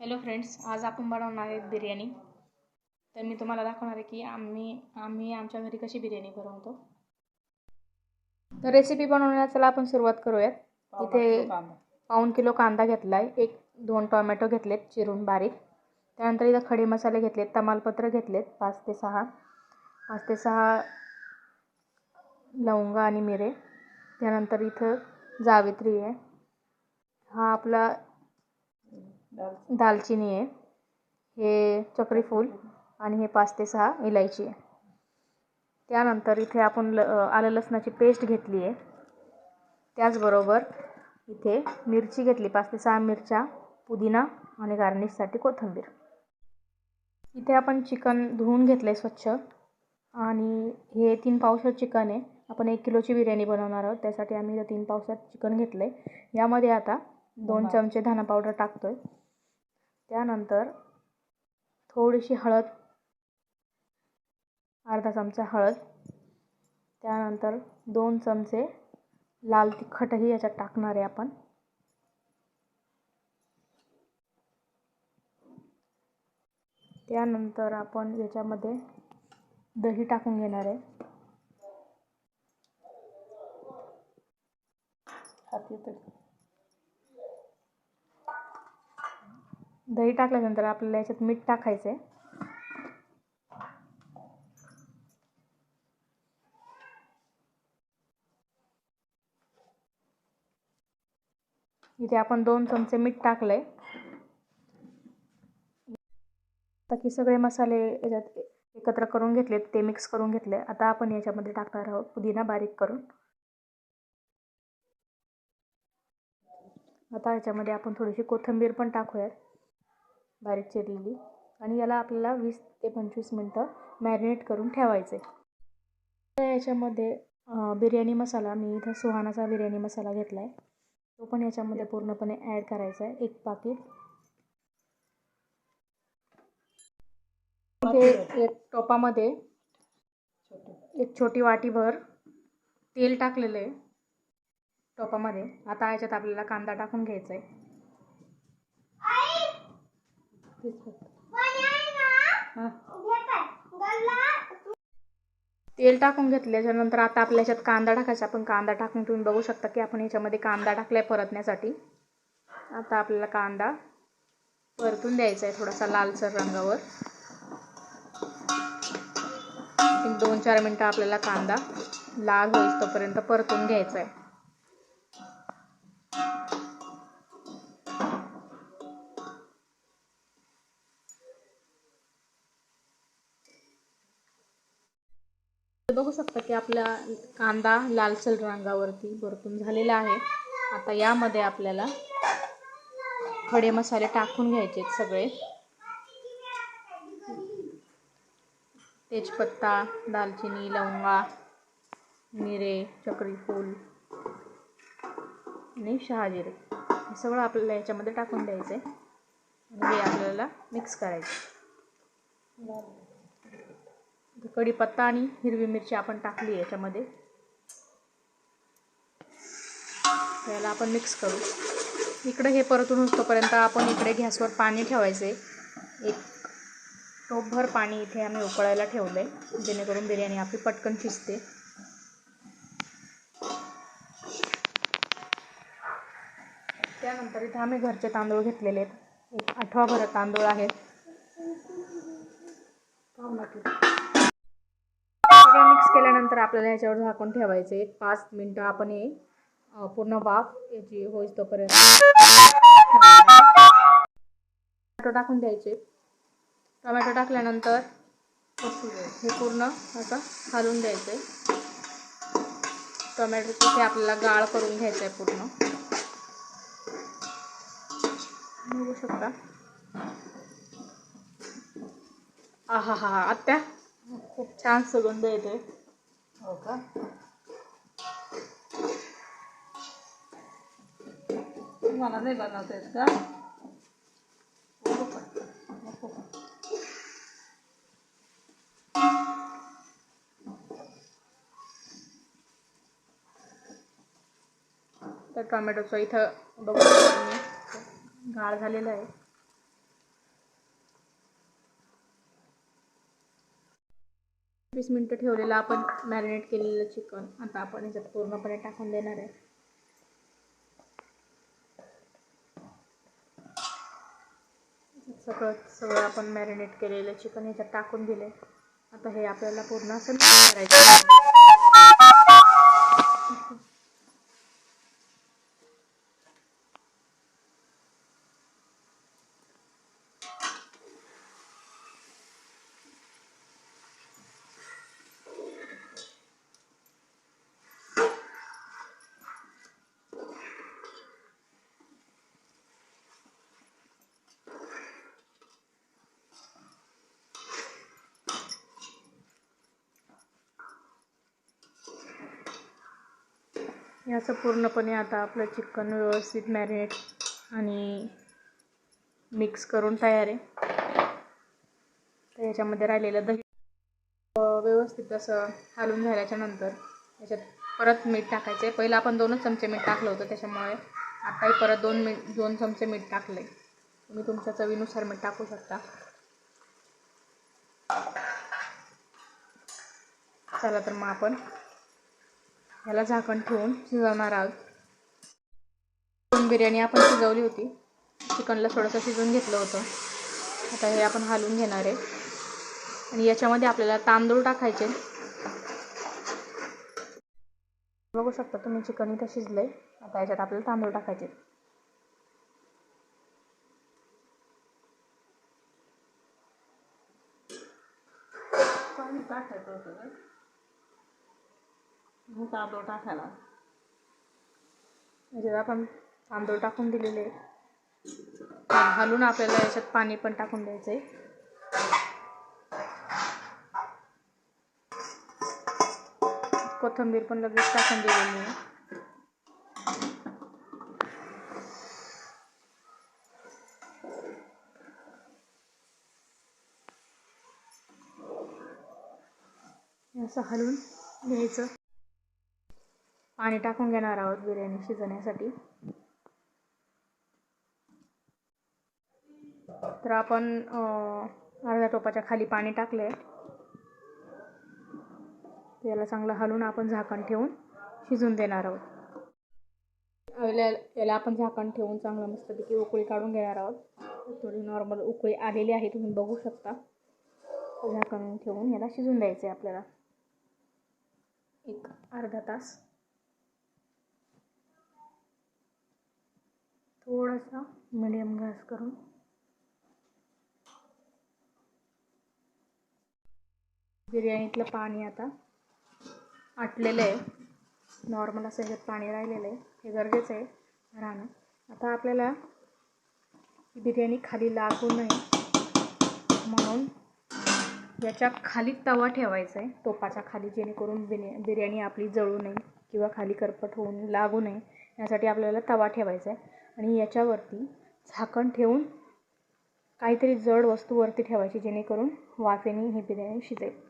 Hello friends आज आपण बनवणार आहे बिर्याणी. तर मी तुम्हाला दाखवणार आहे की आम्ही आम्ही आमच्या घरी कशी बिर्याणी बनवतो. तर रेसिपी बनवण्याला आपण सुरुवात करूयात. इथे पाऊण किलो कांदा घेतला आहे एक दोन टोमॅटो घेतलेत चिरून बारीक. त्यानंतर इथं खडे मसाले घेतलेत तमालपत्र घेतलेत पाच ते सहा. पाच ते सहा लवंगा आणि मिरे. त्यानंतर इथं जावित्री आहे. हा आपला दालचिनी. आहे. हे चक्री फूल आणि हे पाच ते सहा इलायची आहे. त्यानंतर इथे आपण ल आलं लसणाची पेस्ट घेतली आहे. त्याचबरोबर इथे मिरची घेतली पाच ते सहा मिरच्या पुदिना आणि गार्निशसाठी कोथिंबीर. इथे आपण चिकन धुवून घेतलं आहे स्वच्छ. आणि हे तीन पावशर चिकन आहे. आपण एक किलोची बिर्याणी बनवणार आहोत. त्यासाठी आम्ही तीन पावशर चिकन घेतलं आहे यामध्ये आता दोन चमचे धना पावडर टाकतो आहे त्यानंतर थोडीशी हळद अर्धा चमचा हळद त्यानंतर दोन चमचे लाल तिखटही याच्यात टाकणार आहे आपण. त्यानंतर आपण याच्यामध्ये दही टाकून घेणार आहे. दही टाकल्यानंतर आपल्याला याच्यात मीठ टाकायचं आहे इथे आपण दोन चमचे मीठ टाकलं आहे बाकी सगळे मसाले याच्यात एकत्र करून घेतलेत ते मिक्स करून घेतले आता आपण याच्यामध्ये टाकणार आहोत पुदिना बारीक करून. आता याच्यामध्ये आपण थोडीशी कोथिंबीर पण टाकूयात. बारीक चिरलेली. आणि याला आपल्याला वीस ते पंचवीस मिनटं मॅरिनेट करून ठेवायचे याच्यामध्ये बिर्याणी मसाला मी इथं सुहानाचा बिर्याणी मसाला घेतला आहे तो पण याच्यामध्ये पूर्णपणे ॲड करायचा आहे एक पाकिट. इथे एक टोपामध्ये एक छोटी वाटीभर तेल टाकलेलं आहे टोपामध्ये. आता याच्यात आपल्याला कांदा टाकून घ्यायचा आहे तेल टाकून घेतल्याच्यानंतर आता आपल्या ह्याच्यात कांदा टाकायचा. आपण कांदा टाकून तुम्ही बघू शकता की आपण ह्याच्यामध्ये कांदा टाकलाय परतण्यासाठी. आता आपल्याला कांदा परतून द्यायचा आहे थोडासा लालसर रंगावर. एक दोन चार मिनटं आपल्याला कांदा लाल होईल तोपर्यंत परतून घ्यायचा आहे. बघू शकता की आपला कांदा लालसर रंगावरती परतून झालेला आहे. आता यामध्ये आपल्याला खडे मसाले टाकून घ्यायचे सगळे. तेजपत्ता दालचिनी लवंगा मिरे चक्रीफूल आणि शहाजिरे. हे सगळं आपल्याला याच्यामध्ये टाकून द्यायचं आहे आणि हे आपल्याला मिक्स करायचं कढीपत्ता आणि हिरवी मिरची आपण टाकली याच्यामध्ये. याला आपण मिक्स करू. इकडे हे परतून तोपर्यंत आपण इकडे गॅसवर पाणी ठेवायचं आहे एक टोपभर पाणी इथे आम्ही उकळायला ठेवलं आहे जेणेकरून बिर्याणी आपली पटकन शिजते. त्यानंतर इथे आम्ही घरचे तांदूळ घेतलेले आहेत. एक आठवाभर तांदूळ आहेत. सगळं मिक्स केल्यानंतर आपल्याला ह्याच्यावर झाकून ठेवायचं. एक पाच मिनटं आपण हे पूर्ण वाफ याची होईस तोपर्यंत टोमॅटो टाकून द्यायचे. टोमॅटो टाकल्यानंतर हे पूर्ण असं घालून द्यायचं. आहे टोमॅटो तिथे आपल्याला गाळ करून घ्यायचं आहे पूर्ण. बघू शकता. आहा हा हा आत्या. खूप छान सुगंध येते हो का? मला नाही बनवता येत का? तर टोमॅटोचं इथं बघू गाळ झालेला आहे. वीस मिनटं ठेवलेलं आपण मॅरिनेट केलेलं चिकन आता आपण याच्यात पूर्णपणे टाकून देणार आहे. सगळं सगळं आपण मॅरिनेट केलेलं चिकन ह्याच्यात टाकून दिले आता हे आपल्याला पूर्ण असं करायचं याचं पूर्णपणे आता आपलं चिकन व्यवस्थित मॅरिनेट आणि मिक्स करून तयार आहे. तर याच्यामध्ये राहिलेलं दही व्यवस्थित असं हालून झाल्याच्यानंतर याच्यात परत मीठ टाकायचं आहे. पहिलं आपण दोनच चमचे मीठ टाकलं होतं त्याच्यामुळे आताही परत दोन मीठ दोन चमचे मीठ टाकले तुम्ही तुमच्या चवीनुसार मीठ टाकू शकता. चला तर मग आपण याला झाकण ठेवून शिजवणार आहोत दोन बिर्याणी आपण शिजवली होती. चिकनला थोडंसं शिजवून घेतलं होतं. आता हे आपण हलवून घेणार आहे. आणि याच्यामध्ये आपल्याला तांदूळ टाकायचे. बघू शकता तुम्ही चिकन इथं शिजलं आहे आता याच्यात आपल्याला तांदूळ टाकायचे. टाकायचं होतं का तांदूळ टाकायला. म्हणजे आपण तांदूळ टाकून दिलेले घालून आपल्याला याच्यात पाणी पण टाकून द्यायचं आहे कोथिंबीर पण लगेच टाकून दिलेली आहे. असं हलवून घ्यायचं. पाणी टाकून घेणार आहोत बिर्याणी शिजवण्यासाठी. तर आपण अर्ध्या टोपाच्या खाली पाणी टाकलं आहे याला चांगलं हलवून आपण झाकण ठेवून शिजून देणार आहोत. याला याला आपण झाकण ठेवून चांगलं मस्तपैकी उकळी काढून घेणार आहोत. थोडी नॉर्मल उकळी आलेली आहे तुम्ही बघू शकता. झाकण ठेवून याला शिजून द्यायचं आहे आपल्याला. एक अर्धा तास. थोडासा मिडियम गॅस करून. बिर्याणीतलं पाणी आता आटलेलं आहे. नॉर्मल असं ह्याच्यात पाणी राहिलेलं आहे. हे गरजेचं आहे राहणं. आता आपल्याला ही बिर्याणी खाली लागू नये म्हणून याच्या खाली तवा ठेवायचा आहे. टोपाच्या खाली जेणेकरून बिर्या बिर्याणी आपली जळू नये किंवा खाली करपट होऊन लागू नये. यासाठी आपल्याला तवा ठेवायचा आहे. आणि याच्यावरती झाकण ठेवून काहीतरी जड वस्तू वरती ठेवायची जेणेकरून वाफेने ही बिर्याणी शिजेल.